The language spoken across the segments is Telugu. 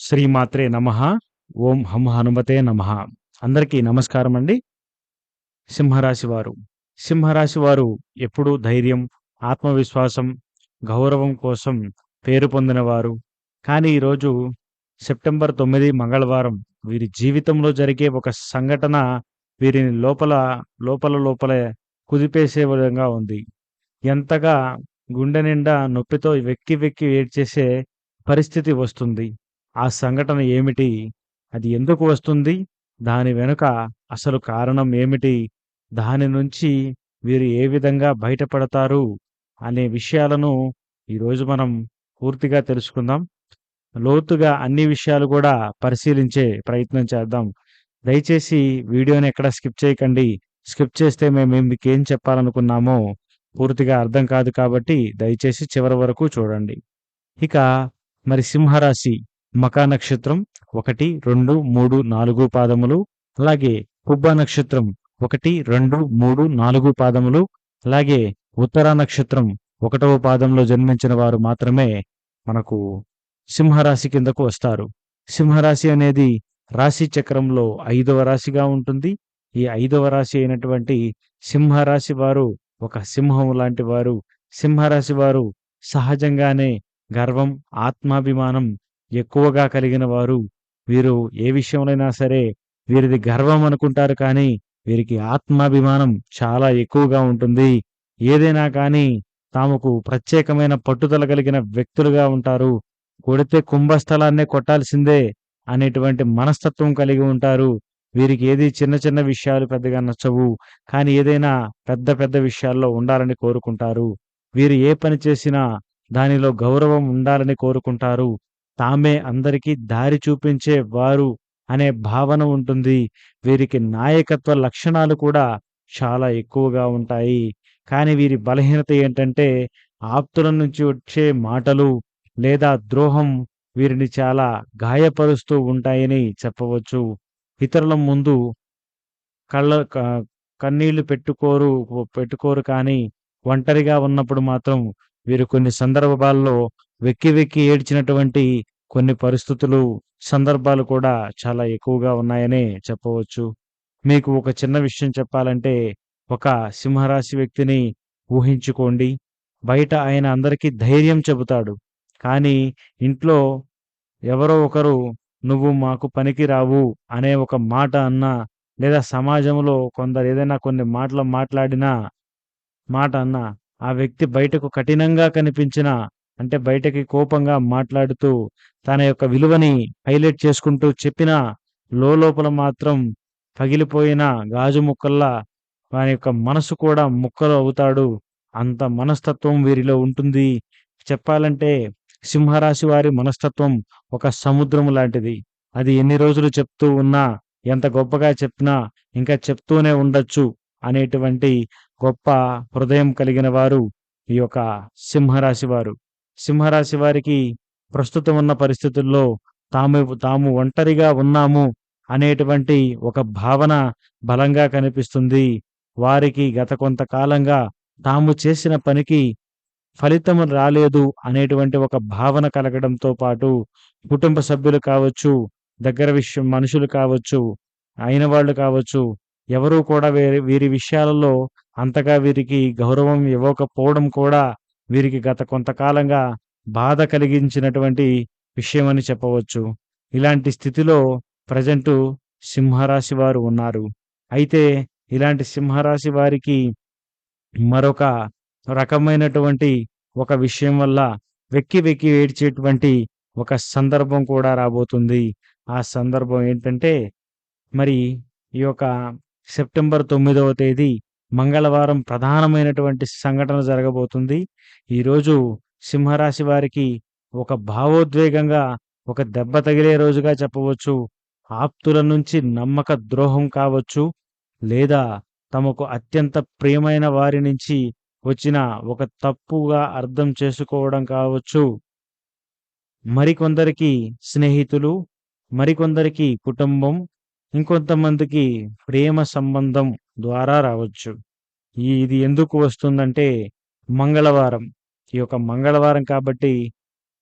శ్రీమాత్రే నమ. ఓం హం హనుమతే నమ. అందరికీ నమస్కారం అండి. సింహరాశి వారు. సింహరాశి వారు ఎప్పుడూ ధైర్యం ఆత్మవిశ్వాసం గౌరవం కోసం పేరు పొందినవారు. కానీ ఈరోజు సెప్టెంబర్ తొమ్మిది మంగళవారం వీరి జీవితంలో జరిగే ఒక సంఘటన వీరిని లోపల లోపల లోపల కుదిపేసే విధంగా ఉంది. ఎంతగా గుండె నిండా నొప్పితో వెక్కి వెక్కి ఏడ్చేసే పరిస్థితి వస్తుంది. ఆ సంఘటన ఏమిటి? అది ఎందుకు వస్తుంది? దాని వెనుక అసలు కారణం ఏమిటి? దాని నుంచి వీరు ఏ విధంగా బయటపడతారు? అనే విషయాలను ఈరోజు మనం పూర్తిగా తెలుసుకుందాం. లోతుగా అన్ని విషయాలు కూడా పరిశీలించే ప్రయత్నం చేద్దాం. దయచేసి వీడియోని ఎక్కడ స్కిప్ చేయకండి. స్కిప్ చేస్తే మేము మీకు ఏం చెప్పాలనుకున్నామో పూర్తిగా అర్థం కాదు కాబట్టి దయచేసి చివరి వరకు చూడండి. ఇక మరి సింహరాశి. మకా నక్షత్రం ఒకటి రెండు మూడు నాలుగు పాదములు అలాగే కుబ్బ నక్షత్రం ఒకటి రెండు మూడు నాలుగు పాదములు అలాగే ఉత్తర నక్షత్రం ఒకటవ పాదంలో జన్మించిన వారు మాత్రమే మనకు సింహరాశి కిందకు వస్తారు. సింహరాశి అనేది రాశి చక్రంలో ఐదవ రాశిగా ఉంటుంది. ఈ ఐదవ రాశి అయినటువంటి సింహరాశి వారు ఒక సింహం లాంటి వారు. సింహరాశి వారు సహజంగానే గర్వం ఆత్మాభిమానం ఎక్కువగా కలిగిన వారు వీరు ఏ విషయంలోనైనా సరే వీరిది గర్వం అనుకుంటారు కానీ వీరికి ఆత్మాభిమానం చాలా ఎక్కువగా ఉంటుంది. ఏదైనా కానీ తాముకు ప్రత్యేకమైన పట్టుదల కలిగిన వ్యక్తులుగా ఉంటారు. కొడితే కుంభస్థలాన్నే కొట్టాల్సిందే అనేటువంటి మనస్తత్వం కలిగి ఉంటారు. వీరికి ఏది చిన్న చిన్న విషయాలు పెద్దగా నచ్చవు. కానీ ఏదైనా పెద్ద పెద్ద విషయాల్లో ఉండాలని కోరుకుంటారు. వీరు ఏ పని చేసినా దానిలో గౌరవం ఉండాలని కోరుకుంటారు. తామే అందరికీ దారి చూపించే వారు అనే భావన ఉంటుంది. వీరికి నాయకత్వ లక్షణాలు కూడా చాలా ఎక్కువగా ఉంటాయి. కానీ వీరి బలహీనత ఏంటంటే ఆప్తుల నుంచి వచ్చే మాటలు లేదా ద్రోహం వీరిని చాలా గాయపరుస్తూ ఉంటాయని చెప్పవచ్చు. ఇతరుల ముందు కళ్ళ క- కన్నీళ్ళు పెట్టుకోరు పెట్టుకోరు కానీ ఒంటరిగా ఉన్నప్పుడు మాత్రం వీరు కొన్ని సందర్భాల్లో వెక్కి వెక్కి ఏడ్చినటువంటి కొన్ని పరిస్థితులు సందర్భాలు కూడా చాలా ఎక్కువగా ఉన్నాయనే చెప్పవచ్చు. మీకు ఒక చిన్న విషయం చెప్పాలంటే ఒక సింహరాశి వ్యక్తిని ఊహించుకోండి. బయట ఆయన అందరికీ ధైర్యం చెబుతాడు. కానీ ఇంట్లో ఎవరో ఒకరు నువ్వు మాకు పనికి రావు అనే ఒక మాట అన్నా లేదా సమాజంలో కొందరు ఏదైనా కొన్ని మాటలు మాట్లాడినా మాట అన్నా ఆ వ్యక్తి బయటకు కఠినంగా కనిపించిన అంటే బయటకి కోపంగా మాట్లాడుతూ తన యొక్క విలువని హైలైట్ చేసుకుంటూ చెప్పిన లోపల మాత్రం పగిలిపోయిన గాజు ముక్కల్లా వాని యొక్క మనసు కూడా ముక్కలు అవుతాడు. అంత మనస్తత్వం వీరిలో ఉంటుంది. చెప్పాలంటే సింహరాశి వారి మనస్తత్వం ఒక సముద్రం లాంటిది. అది ఎన్ని రోజులు చెప్తూ ఉన్నా ఎంత గొప్పగా చెప్పినా ఇంకా చెప్తూనే ఉండొచ్చు అనేటువంటి గొప్ప హృదయం కలిగిన వారు ఈ యొక్క సింహరాశి వారు. సింహరాశి వారికి ప్రస్తుతం ఉన్న పరిస్థితుల్లో తాము తాము ఒంటరిగా ఉన్నాము అనేటువంటి ఒక భావన బలంగా కనిపిస్తుంది. వారికి గత కొంతకాలంగా తాము చేసిన పనికి ఫలితం రాలేదు అనేటువంటి ఒక భావన కలగడంతో పాటు కుటుంబ సభ్యులు కావచ్చు దగ్గర విషయం మనుషులు కావచ్చు అయిన వాళ్ళు కావచ్చు ఎవరూ కూడా వీరి వీరి విషయాలలో అంతగా వీరికి గౌరవం ఇవ్వకపోవడం కూడా వీరికి గత కొంతకాలంగా బాధ కలిగించినటువంటి విషయం అని చెప్పవచ్చు. ఇలాంటి స్థితిలో ప్రజెంటు సింహరాశి వారు ఉన్నారు. అయితే ఇలాంటి సింహరాశి వారికి మరొక రకమైనటువంటి ఒక విషయం వల్ల వెక్కి వెక్కి ఏడ్చేటువంటి ఒక సందర్భం కూడా రాబోతుంది. ఆ సందర్భం ఏంటంటే మరి ఈ యొక్క సెప్టెంబర్ తొమ్మిదవ తేదీ మంగళవారం ప్రధానమైనటువంటి సంఘటన జరగబోతుంది. ఈరోజు సింహరాశి వారికి ఒక భావోద్వేగంగా ఒక దెబ్బ తగిలే రోజుగా చెప్పవచ్చు. ఆప్తుల నుంచి నమ్మక ద్రోహం కావచ్చు. లేదా తమకు అత్యంత ప్రియమైన వారి నుంచి వచ్చిన ఒక తప్పుగా అర్థం చేసుకోవడం కావచ్చు. మరికొందరికి స్నేహితులు మరికొందరికి కుటుంబం ఇంకొంతమందికి ప్రేమ సంబంధం ద్వారా రావచ్చు. ఈ ఇది ఎందుకు వస్తుందంటే మంగళవారం. ఈ యొక్క మంగళవారం కాబట్టి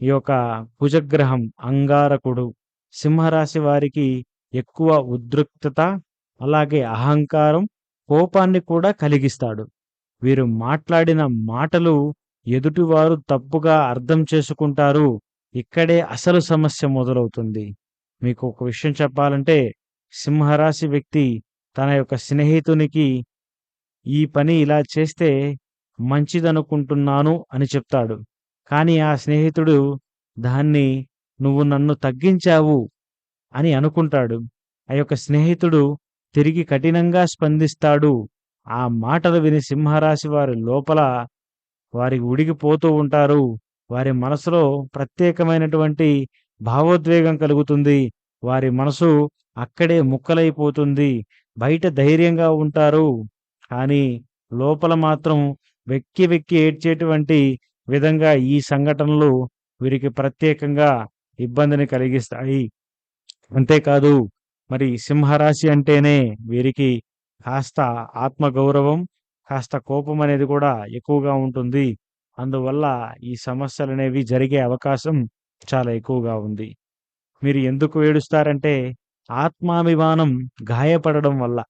ఈ యొక్క కుజగ్రహం అంగారకుడు సింహరాశి వారికి ఎక్కువ ఉద్రిక్తత అలాగే అహంకారం కోపాన్ని కూడా కలిగిస్తాడు. వీరు మాట్లాడిన మాటలు ఎదుటివారు తప్పుగా అర్థం చేసుకుంటారు. ఇక్కడే అసలు సమస్య మొదలవుతుంది. మీకు ఒక విషయం చెప్పాలంటే సింహరాశి వ్యక్తి తన యొక్క స్నేహితునికి ఈ పని ఇలా చేస్తే మంచిదనుకుంటున్నాను అని చెప్తాడు. కానీ ఆ స్నేహితుడు దాన్ని నువ్వు నన్ను తగ్గించావు అని అనుకుంటాడు. ఆ యొక్క స్నేహితుడు తిరిగి కఠినంగా స్పందిస్తాడు. ఆ మాటలు విని సింహరాశి వారి లోపల వారి ఉడికిపోతూ ఉంటారు. వారి మనసులో ప్రత్యేకమైనటువంటి భావోద్వేగం కలుగుతుంది. వారి మనసు అక్కడే ముక్కలైపోతుంది. బయట ధైర్యంగా ఉంటారు. కానీ లోపల మాత్రం వెక్కి వెక్కి ఏడ్చేటువంటి విధంగా ఈ సంఘటనలు వీరికి ప్రత్యేకంగా ఇబ్బందిని కలిగిస్తాయి. అంతేకాదు మరి సింహరాశి అంటేనే వీరికి కాస్త ఆత్మగౌరవం కాస్త కోపం అనేది కూడా ఎక్కువగా ఉంటుంది. అందువల్ల ఈ సమస్యలు అనేవి జరిగే అవకాశం చాలా ఎక్కువగా ఉంది. మీరు ఎందుకు ఏడుస్తారంటే ఆత్మాభిమానం గాయపడడం వల్ల.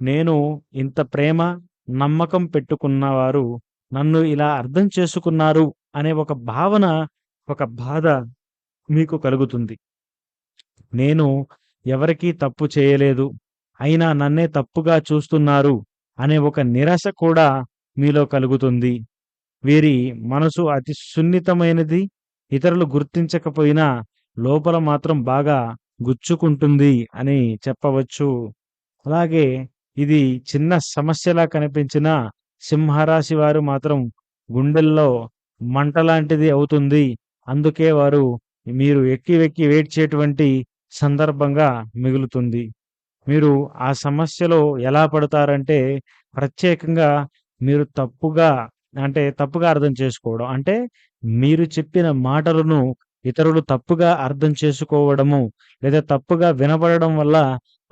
నేను ఇంత ప్రేమ నమ్మకం పెట్టుకున్నవారు నన్ను ఇలా అర్థం చేసుకున్నారు అనే ఒక భావన ఒక బాధ మీకు కలుగుతుంది. నేను ఎవరికీ తప్పు చేయలేదు అయినా నన్నే తప్పుగా చూస్తున్నారు అనే ఒక నిరాశ కూడా మీలో కలుగుతుంది. వీరి మనసు అతి సున్నితమైనది ఇతరులు గుర్తించకపోయినా లోపల మాత్రం బాగా గుచ్చుకుంటుంది అని చెప్పవచ్చు. అలాగే ఇది చిన్న సమస్యలా కనిపించిన సింహరాశి వారు మాత్రం గుండెల్లో మంట లాంటిది అవుతుంది. అందుకే వారు మీరు ఎక్కి వెక్కి వేడ్చేటువంటి సందర్భంగా మిగులుతుంది. మీరు ఆ సమస్యలో ఎలా పడతారంటే ప్రత్యేకంగా మీరు తప్పుగా అంటే తప్పుగా అర్థం చేసుకోవడం. అంటే మీరు చెప్పిన మాటలను ఇతరులు తప్పుగా అర్థం చేసుకోవడము లేదా తప్పుగా వినబడడం వల్ల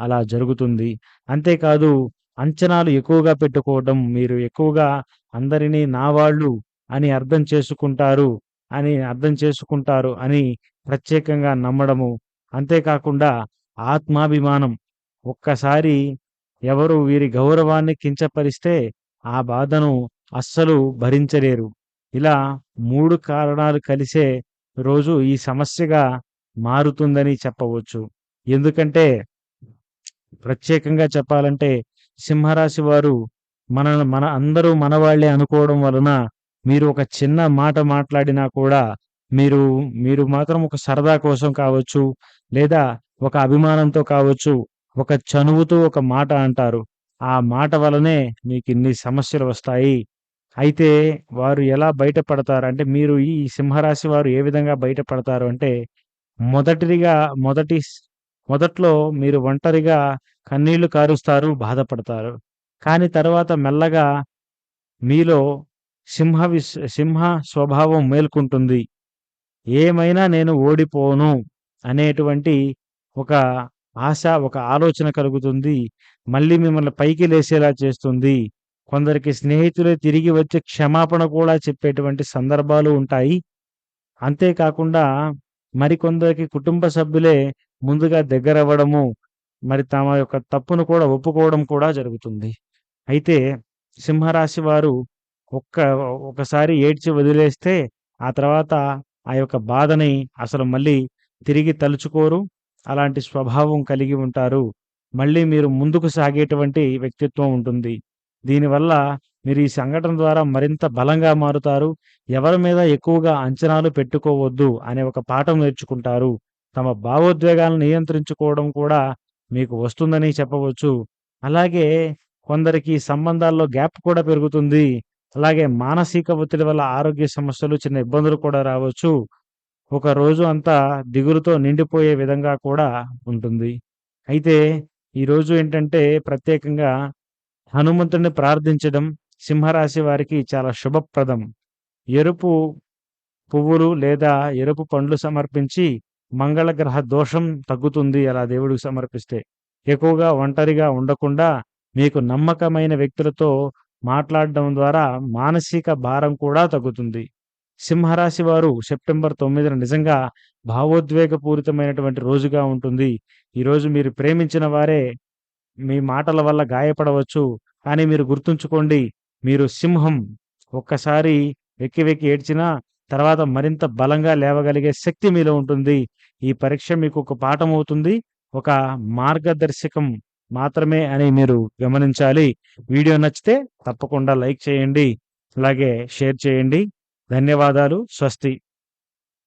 అలా జరుగుతుంది. అంతేకాదు అంచనాలు ఎక్కువగా పెట్టుకోవడం మీరు ఎక్కువగా అందరినీ నా వాళ్ళు అని అర్థం చేసుకుంటారు అని అర్థం చేసుకుంటారు అని ప్రత్యేకంగా నమ్మడము. అంతేకాకుండా ఆత్మాభిమానం. ఒక్కసారి ఎవరు వీరి గౌరవాన్ని కించపరిస్తే ఆ బాధను అస్సలు భరించలేరు. ఇలా మూడు కారణాలు కలిసే రోజు ఈ సమస్యగా మారుతుందని చెప్పవచ్చు. ఎందుకంటే ప్రత్యేకంగా చెప్పాలంటే సింహరాశి వారు మన మన అందరూ మనవాళ్ళే అనుకోవడం వలన మీరు ఒక చిన్న మాట మాట్లాడినా కూడా మీరు మీరు మాత్రం ఒక సరదా కోసం కావచ్చు లేదా ఒక అభిమానంతో కావచ్చు ఒక చనువుతో ఒక మాట అంటారు. ఆ మాట వలనే మీకు ఇన్ని సమస్యలు వస్తాయి. అయితే వారు ఎలా బయటపడతారు? అంటే మీరు ఈ సింహరాశి వారు ఏ విధంగా బయటపడతారు? అంటే మొదటిగా మొదటి మొదట్లో మీరు ఒంటరిగా కన్నీళ్ళు కారుస్తారు బాధపడతారు. కానీ తర్వాత మెల్లగా మీలో సింహ విస్ సింహ స్వభావం మేల్కొంటుంది. ఏమైనా నేను ఓడిపోను అనేటువంటి ఒక ఆశ ఒక ఆలోచన కలుగుతుంది. మళ్ళీ మిమ్మల్ని పైకి లేసేలా చేస్తుంది. కొందరికి స్నేహితులే తిరిగి వచ్చి క్షమాపణ కూడా చెప్పేటువంటి సందర్భాలు ఉంటాయి. అంతేకాకుండా మరికొందరికి కుటుంబ సభ్యులే ముందుగా దగ్గరవ్వడము మరి తమ యొక్క తప్పును కూడా ఒప్పుకోవడం కూడా జరుగుతుంది. అయితే సింహరాశి వారు ఒక్క ఒకసారి ఏడ్చి వదిలేస్తే ఆ తర్వాత ఆ యొక్క బాధని అసలు మళ్ళీ తిరిగి తలుచుకోరు. అలాంటి స్వభావం కలిగి ఉంటారు. మళ్ళీ మీరు ముందుకు సాగేటువంటి వ్యక్తిత్వం ఉంటుంది. దీనివల్ల మీరు ఈ సంఘటన ద్వారా మరింత బలంగా మారుతారు ఎవరి మీద ఎక్కువగా అంచనాలు పెట్టుకోవద్దు అనే ఒక పాఠం నేర్చుకుంటారు. తమ భావోద్వేగాలను నియంత్రించుకోవడం కూడా మీకు వస్తుందని చెప్పవచ్చు. అలాగే కొందరికి సంబంధాల్లో గ్యాప్ కూడా పెరుగుతుంది. అలాగే మానసిక ఒత్తిడి వల్ల ఆరోగ్య సమస్యలు చిన్న ఇబ్బందులు కూడా రావచ్చు. ఒక రోజు అంతా దిగులుతో నిండిపోయే విధంగా కూడా ఉంటుంది. అయితే ఈరోజు ఏంటంటే ప్రత్యేకంగా హనుమంతుడిని ప్రార్థించడం సింహరాశి వారికి చాలా శుభప్రదం. ఎరుపు పువ్వులు లేదా ఎరుపు పండ్లు సమర్పించి మంగళగ్రహ దోషం తగ్గుతుంది అలా దేవుడికి సమర్పిస్తే. ఎక్కువగా ఒంటరిగా ఉండకుండా మీకు నమ్మకమైన వ్యక్తులతో మాట్లాడడం ద్వారా మానసిక భారం కూడా తగ్గుతుంది. సింహరాశి వారు సెప్టెంబర్ తొమ్మిదిన నిజంగా భావోద్వేగపూరితమైనటువంటి రోజుగా ఉంటుంది. ఈరోజు మీరు ప్రేమించిన వారే మీ మాటల వల్ల గాయపడవచ్చు. కానీ మీరు గుర్తుంచుకోండి మీరు సింహం ఒక్కసారి వెక్కి వెక్కి ఏడ్చినా తర్వాత మరింత బలంగా లేవగలిగే శక్తి మీలో ఉంటుంది. ఈ పరీక్ష మీకు ఒక పాఠం అవుతుంది. ఒక మార్గదర్శకం మాత్రమే అని మీరు గమనించాలి. వీడియో నచ్చితే తప్పకుండా లైక్ చేయండి. అలాగే షేర్ చేయండి. ధన్యవాదాలు. స్వస్తి.